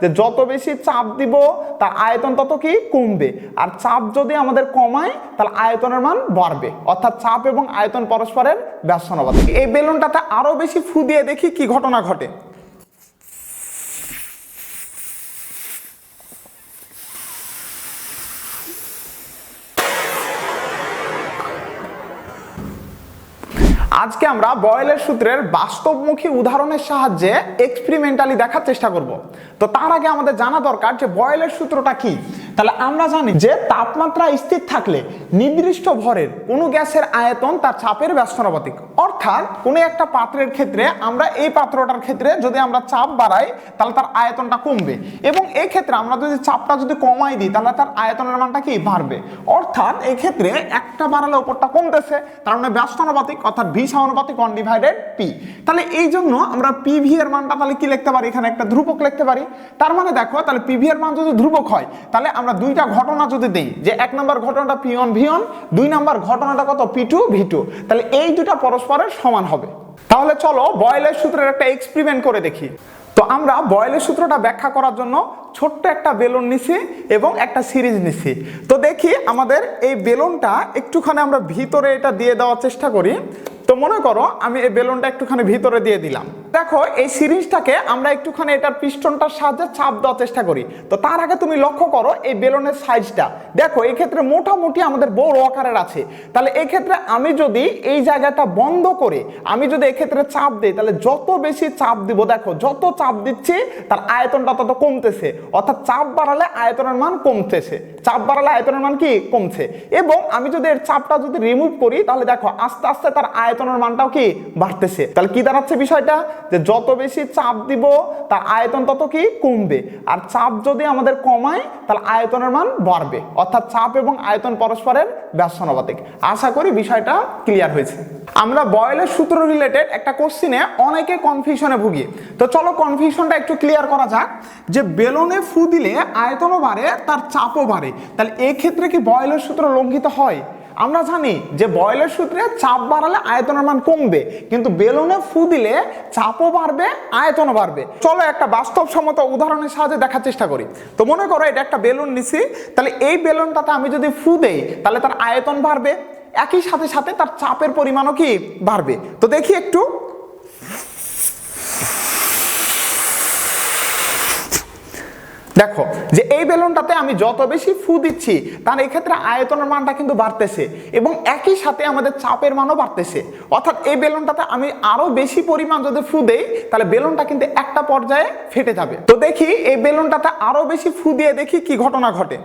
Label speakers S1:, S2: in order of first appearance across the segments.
S1: যে যত বেশি চাপ দিব, তার আয়তন তত কি? কমবে। আর চাপ যদি আমাদের কমায়, তাহলে আয়তনের মান বাড়বে। অর্থাৎ চাপ এবং আয়তন পরস্পরের ব্যস্ত এই বেলুনটাতে আরও বেশি ফু দিয়ে দেখি কি ঘটনা ঘটে। আজকে আমরা বয়েলের সূত্রের বাস্তবমুখী উদাহরণের সাহায্যে এক্সপেরিমেন্টালি দেখার চেষ্টা করব। তো তার আগে আমাদের জানা দরকার যে বয়েলের সূত্রটা কি। তাহলে আমরা জানি যে তাপমাত্রা স্থির থাকলে নির্দিষ্ট ভরের কোনো গ্যাসের আয়তন তার চাপের ব্যস্তানুপাতিক অর্থাৎ কোনো একটা পাত্রের ক্ষেত্রে আমরা এই পাত্রটার ক্ষেত্রে যদি আমরা চাপ বাড়াই, তাহলে তার আয়তনটা কমবে। এবং এই ক্ষেত্রে আমরা যদি চাপটা যদি কমাই দিই, তাহলে তার আয়তনের মানটা কি? বাড়বে। অর্থাৎ এই ক্ষেত্রে একটা বাড়ালে ওপরটা কমতেছে, তার মানে ব্যস্তানুপাতিক অর্থাৎ ভি সমানুপাতিক ওয়ান ডিভাইডেড পি তাহলে এই জন্য আমরা পিভি এর মানটা তাহলে কি লিখতে পারি? এখানে একটা ধ্রুবক লিখতে পারি। তার মানে দেখো, তাহলে পিভি এর মান যদি ধ্রুবক হয়, তাহলে আমরা দুইটা ঘটনা যদি দেই, যে এক নম্বর ঘটনাটা পি ওয়ান ভি ওয়ান দুই নম্বর ঘটনাটা কত? পি টু ভি টু তাহলে এই দুটা পরস্পরের সমান হবে। তাহলে চলো বয়েলের সূত্রের একটা এক্সপেরিমেন্ট করে দেখি। তো আমরা বয়েলের সূত্রটা ব্যাখ্যা করার জন্য ছোট্ট একটা বেলুন নিছি এবং একটা সিরিজ নিছি। তো দেখি আমাদের এই বেলুনটা একটুখানি আমরা ভিতরে এটা দিয়ে দেওয়ার চেষ্টা করি। তো মনে করো আমি এই বেলুনটা একটুখানি ভিতরে দিয়ে দিলাম। দেখো, এই সিরিজটাকে আমরা একটুখানি এটার পিস্টনটার সাহায্যে চাপ দেওয়ার চেষ্টা করি। তো তার আগে তুমি লক্ষ্য করো এই বেলুনের সাইজটা। দেখো, এই ক্ষেত্রে মোটামুটি আমাদের বড় আকারের আছে। তাহলে এই ক্ষেত্রে আমি যদি এই জায়গাটা বন্ধ করে, আমি যদি এক্ষেত্রে চাপ দিই, তাহলে যত বেশি চাপ দিব, দেখো, যত চাপ দিচ্ছি, তার আয়তনটা তত কমতেছে। অর্থাৎ চাপ বাড়ালে আয়তনের মান কমতেছে। চাপ বাড়ালে আয়তনের মান কি? কমছে। এবং আমি যদি এর চাপটা যদি রিমুভ করি, তাহলে দেখো, আস্তে আস্তে তার আয়তনের মানটাও কি বাড়তেছে? তাহলে কি দাঁড়াচ্ছে বিষয়টা? যে যত বেশি চাপ দিব, তার আয়তন তত কি কমবে। আর চাপ যদি আমাদের কমায়, তাহলে আয়তনের মান বাড়বে। অর্থাৎ চাপ এবং আয়তন পরস্পরের ব্যস্তানুপাতিক আশা করি বিষয়টা ক্লিয়ার হয়েছে। আমরা বয়েলের সূত্র রিলেটেড একটা কোশ্চিনে অনেকে কনফিউশনে ভুগি। তো চলো কনফিউশনটা একটু ক্লিয়ার করা যাক। যে বেলুনে ফু দিলে আয়তনও বাড়ে, তার চাপও বাড়ে। তাহলে এক্ষেত্রে কি বয়েলের সূত্র লঙ্ঘিত হয়? আমরা জানি যে বয়লের সূত্রে চাপ বাড়ালে আয়তনের মান কমবে, কিন্তু বেলুনে ফু দিলে চাপও বাড়বে, আয়তনও বাড়বে। চলো একটা বাস্তব বাস্তবসম্মত উদাহরণের সাহায্যে দেখার চেষ্টা করি। তো মনে করো এটা একটা বেলুন নিছি, তাহলে এই বেলুনটাতে আমি যদি ফু দেই, তাহলে তার আয়তন বাড়বে। একই সাথে সাথে তার চাপের পরিমাণও কি বাড়বে? তো দেখি একটু। দেখো, যে এই বেলুনটাতে আমি যত বেশি ফু দিচ্ছি, তার ক্ষেত্রে আয়তনের মানটা কিন্তু বাড়তেছে এবং একই সাথে আমাদের চাপের মানও বাড়তেছে। অর্থাৎ এই বেলুনটাতে আমি আরও বেশি পরিমাণ যদি ফু দেই, তাহলে বেলুনটা কিন্তু একটা পর্যায়ে ফেটে যাবে। তো দেখি, এই বেলুনটাতে আরও বেশি ফু দিয়ে দেখি কি ঘটনা ঘটে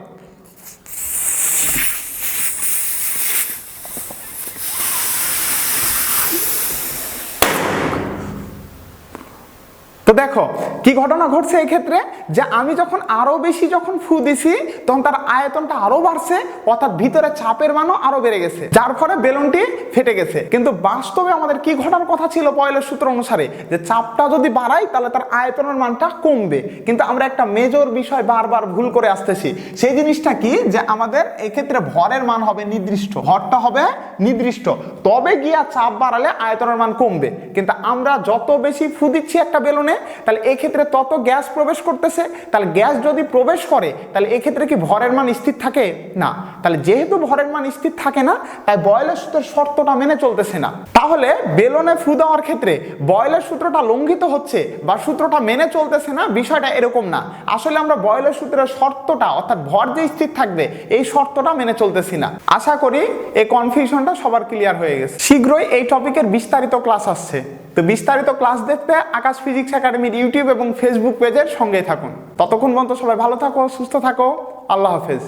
S1: তো দেখো, কি ঘটনা ঘটছে ক্ষেত্রে? যে আমি যখন আরও বেশি যখন ফু দিছি, তখন তার আয়তনটা আরও বাড়ছে, অর্থাৎ ভিতরে চাপের মানও আরও বেড়ে গেছে। যার ফলে বেলুনটি ফেটে গেছে। কিন্তু বাস্তবে আমাদের কি ঘটার কথা ছিল পয়লের সূত্র অনুসারে? যে চাপটা যদি বাড়াই, তাহলে তার আয়তনের মানটা কমবে। কিন্তু আমরা একটা মেজর বিষয় বারবার ভুল করে আসতেছি। সেই জিনিসটা কি? যে আমাদের এক্ষেত্রে ভরের মান হবে নির্দিষ্ট। ভরটা হবে নির্দিষ্ট। তবে গিয়া চাপ বাড়ালে আয়তনের মান কমবে। কিন্তু আমরা যত বেশি ফু দিচ্ছি একটা বেলুনে তাহলে এক্ষেত্রে তত গ্যাস প্রবেশ করতেছে, তাহলে গ্যাস যদি প্রবেশ করে, তাহলে এক্ষেত্রে কি ভরের মান স্থির থাকে? না। তাহলে যেহেতু ভরের মান স্থির থাকে না, তাই বয়লের সূত্রের শর্তটা মেনে চলতেছে না। তাহলে বেলনে ফু দেওয়ার ক্ষেত্রে বয়লের সূত্রটা লঙ্ঘিত হচ্ছে বা সূত্রটা মেনে চলতেছে না, বিষয়টা এরকম না। আসলে আমরা বয়লের সূত্রের শর্তটা, অর্থাৎ ভর যে স্থির থাকবে, এই শর্তটা মেনে চলতেছি না। আশা করি এই কনফিউশনটা সবার ক্লিয়ার হয়ে গেছে। শীঘ্রই এই টপিকের বিস্তারিত ক্লাস আসছে। তো বিস্তারিত ক্লাস দেখতে আকাশ ফিজিক্স একাডেমির ইউটিউব এবং ফেসবুক পেজের সঙ্গে থাকুন। ততক্ষণ পর্যন্ত সবাই ভালো থাকো, সুস্থ থাকো। আল্লাহ হাফেজ।